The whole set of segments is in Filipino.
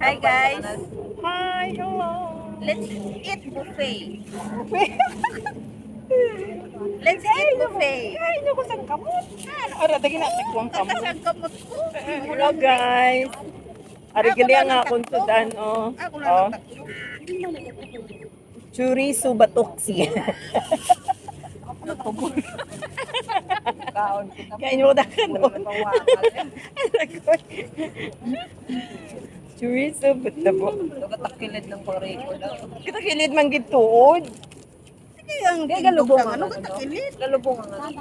Hi guys, Hi, hello. let's eat buffet. Let's eat buffet. Kain niyo ko sa kamot. Ara, dagi na tagwang kamot. Kasang kamot ko. Hello, guys. Ari, gali ang akong tudan, oh. Ako Oh, lang tatlo. chorizo batoksi. Kaon kita. Kain ko dakan, oh. Chorizo batabo. Nagatakilid ng kore ko daw. Kita kilid man gituod. Sige, ang Kaya galubong Ano ano, ka takilid? Galubong ang ano.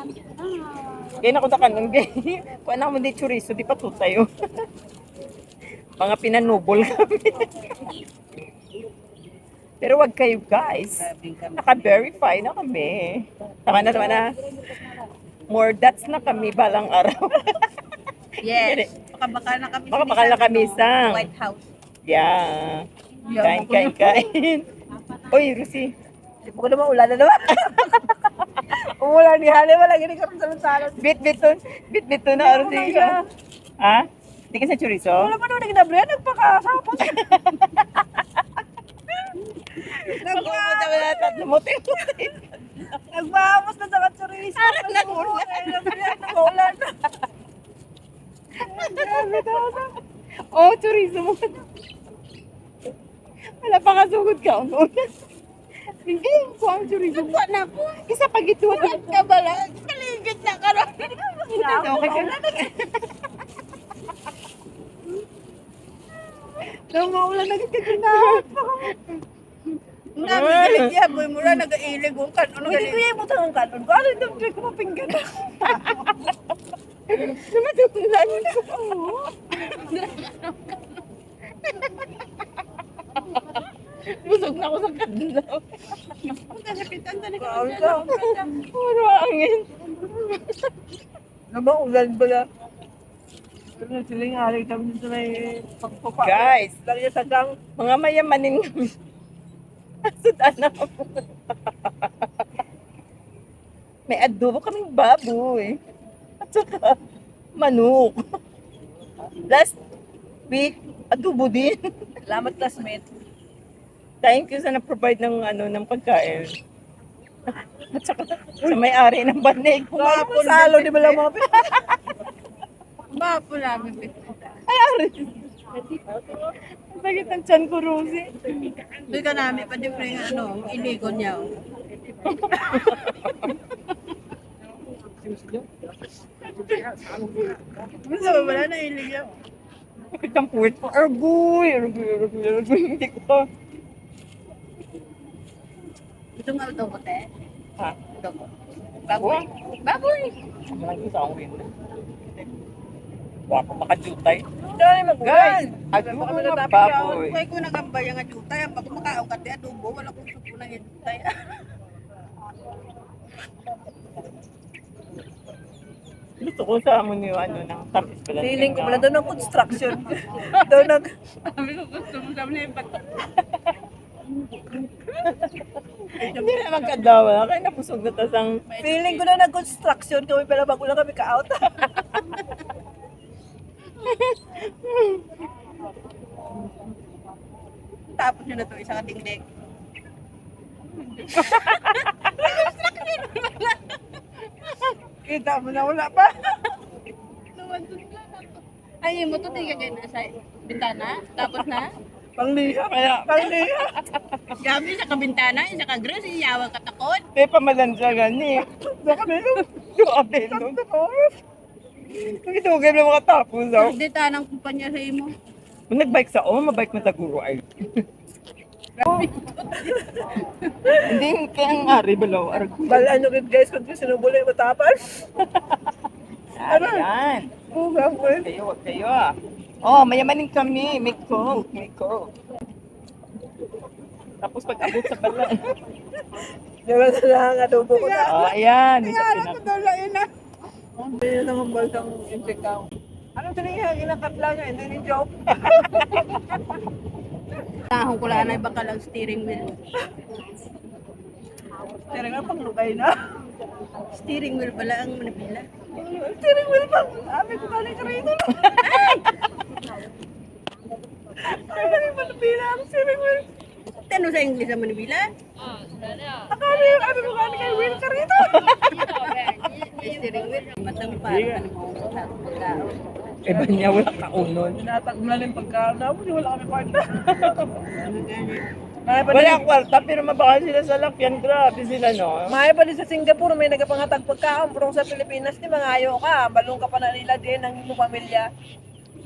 Kaya na ko dakan nun, gay. Kuha na mo di chorizo, di pa tutayo. Mga pinanubol kami. Pero wag kayo guys. Naka-verify na kami. Tama na, tama na. More dots na kami balang araw. Yes. Baka baka na kami. Baka baka na kami sa- White House. yeah. Kain, kain, kain. Uy, Rusi. Hindi ko naman ulan na naman. Umulan ni Hale, wala gini karon sa lantaran. Bit, bit, to- bit, bit, to na, Rusi. Ha? Hindi ka sa chorizo? Wala pa naman naginabrihan, nagpakasapos. Nagpupunta mo na tatlo mo, timuti. Nagmamos na sa katsuriso. Oh, chorizo mo. Wala pa kasugod ka. Ang una. Hindi, ko ang chorizo mo. na po. Isa pag ito. What ka ba lang? Kaligid na ka ron. Okay ka na. Nang maulan na kita na. Namin galit niya. Boy, mura nag-ailig kung kan. Ano Hindi ko galit? yung butang ang kanon ko. Ano yung ko mapinggan? Namatutunan ko. Busog na ako sa kadlaw. Sa Bawal ka. Puro angin. Namaulan? Ano sila yung haling kami dito may pagpapa. Guys, Lagi sa gang. mga mayamanin kami. Sudan ako. May adobo kaming baboy. At saka, manok. Last week, adobo din. Salamat classmate. Thank you sa na-provide ng ano ng pagkain. At saka sa may-ari ng banig. Kapon salo di ba lang mga namin. Ay, ari. Sakit ang tiyan ko, Rosie. Doon ka namin pa din yung ano, iligon niya. Gusto mo wala na ilig niya. Sakit ang puwit ko. Argoy, argoy, argoy, argoy. Hindi ko. Gusto nga ito ko, te. Ha? Ito ko. Baboy. Baboy. Walang isa akong win. Wako makajutay. Dali mag Guys, adobo Baka na baboy. Kaya ko nagambay ang ajutay. Pag kumakaon ka, te, adobo. Wala kong supo ng ajutay. Gusto ko sa amo niyo ano ng tamis pala. Feeling ko pala doon ng construction. doon ng Sabi ko, gusto mo sabi na yung bato. Hindi naman kadawa. Kaya napusog na tas ang feeling ko na ng construction kami pala bago lang kami ka-out. Tapos nyo na ito, isang dingding. Kita mo na wala pa. Ay, mo to, tingin ka na sa bintana. Tapos na. Pangliha kaya. Pangliha. Gabi sa kabintana, isa ka gros, iyawa ka takot. May pamalansa gani. Baka meron. Grabe no. Kung itugay na mga tapos daw. Hindi tanang kumpanya sa imo. Kung nagbike sa oh, mabike mo sa guro ay. Hindi kaya ang ari balaw. Argo. Balaan nyo guys kung sinubuli yung matapas. Ano yan? Buga mo. Kayo, wag kayo ah. Oh, mayamanin kami. May coke, may coke. Tapos pag abot sa bala. Diba sa lang adobo ko na. Oh, ayan. Isa pinak- Dalain na. Ang bilhin naman balsang insect. Anong tinigyan? Ginakat lang niya, hindi ni joke. Tahong ko lang na baka lang steering wheel. Pero nga pang lugay na. Steering wheel pala ang manipila. Steering wheel pa. Sabi ko galing ka rito. Ay, galing pa bilang. Siri Will. Ano sa English sa Manila? Akala yung ano mo kani kay Will ka rito. Steering wheel. Matang para ka na pagkaon. Iba niya, wala kaunon. Tinatag mo lang yung pagkaon na mo. Wala kami kwarta. Ano? Maya pa Wala din, ang kwarta, pero mabaka sila sa lakyan. Grabe sila, no? maya pa din sa Singapore, may nagapangatag pagkaon. Pero sa Pilipinas, di mga ayaw ka. Balong ka pa na nila din ang iyong pamilya.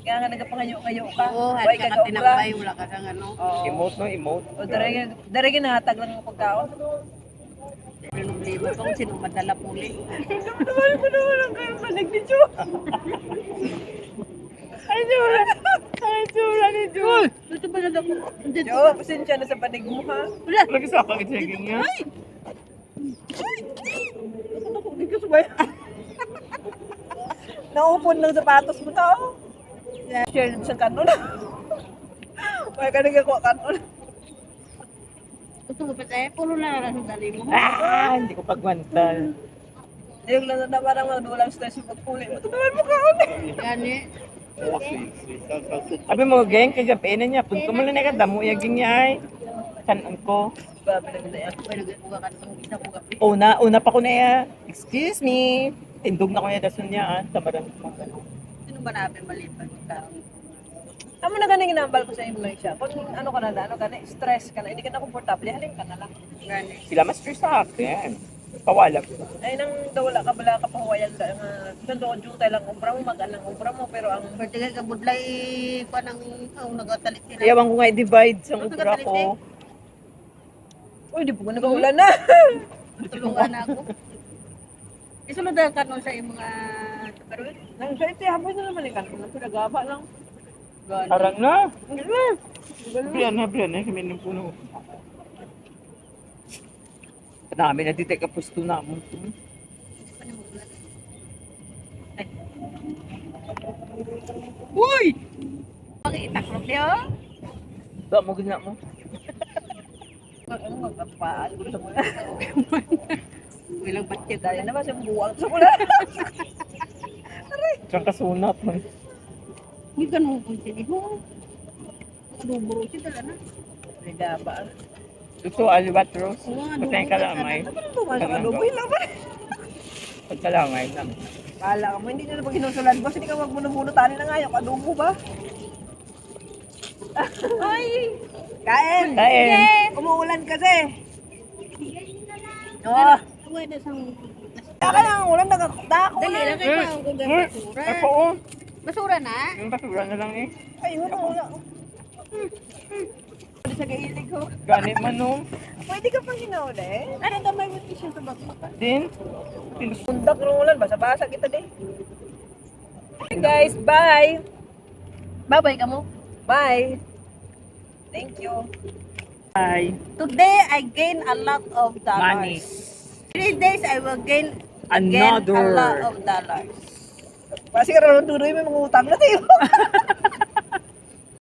Kaya nga nagapangayo-ngayo ka. Oo, Way hali ka kagaw tinapay, wala ka kang ano. Oo. Emote, no? Emote. O, daragi nahatag lang ang pagkaon. Problema ko kung sino madala puli. Naman mo naman ang kayo panig ni Jo. Ay, Jura! Ay, Jura ni Jura! Ito ba na ako? Dito. Jo, pasensya na sa panig mo ha. Wala. Lagi sa akin, checking niya. Hindi ko sabay. Naupon ng sapatos mo tao. Share sa kanon. May ka nagkakuha kanon. Ko pa tayo, puro na lang dali mo. Ah, hindi ko pagwantal. Yung lang na parang magdulang stress yung pagpuli mo. Tutunan mo kaon eh. Gani. Sabi mo, geng, kagabi na niya. Punto mo lang na kadamo, yaging niya ay. Kanan ko. Ka. Una, una pa ko na ya. Excuse me. Tindog na ko niya dasun niya. Ah. Tamaran ko. Sino ba namin maliit pag magkaon? Amo na ganing inambal ko sa Indonesia. Kung ano ka na ano ka na, stress ka na, hindi ka na komportable, halin ka na lang. Gani. Sila mas stress sa akin. Pawala ko. Ay nang dawala ka bala ka pahuwayan ka nga nando ko jutay lang umbra mo mag anang umbra mo pero ang Pwede ka budlay pa ng oh, nagatalit sila. Iyawan ko nga i-divide sa ubra ko. uy di po ko nagaulan na. Tulungan na ako. Isunod ang kanon sa mga karoon. Nang sa iti habay na naman ikan kung pinagaba lang. Gani. Harang na. Brian na, Brian na. Kami ng puno. Kadami na dito ka pusto na mo. Uy! Pag-itakrop niyo? Ba mo gina mo? Ano magkapaan ko sa mula. Bilang batid. Dahil naman sa buwang sa mula. Siyang kasunat man. Hindi ka nung kung sini ho. Adubro siya dala na. Pinagaba. Gusto albatros. Oo, Patay ka lamay. Ba sa kaluboy lang ba? Pagkalamay lang. Kala mo, hindi nyo na pag inusulan boss, hindi ka magmuno-muno tani na nga yung adobo ba? Ay! Kain! Kain! Umuulan kasi. Oo. Pwede sa Kaka lang ang ulan, nagdako Dali na. lang kayo kung basura. Ako oh. Basura na? Yung basura na lang eh. Ayun, wala. Pwede sa kahilig ko. Ganit man no. Pwede ka pang hinauli. Ano ka may siya sa bakbakan? Din. Pundak ng ulan, basa-basa kita din. Hey guys, bye! Babay ka mo. Bye! Thank you. Ay. Today, I gain a lot of dollars. Money. Three days, I will gain again Another. a lot of dollars. Kasi karoon tuloy may mga utang na tayo.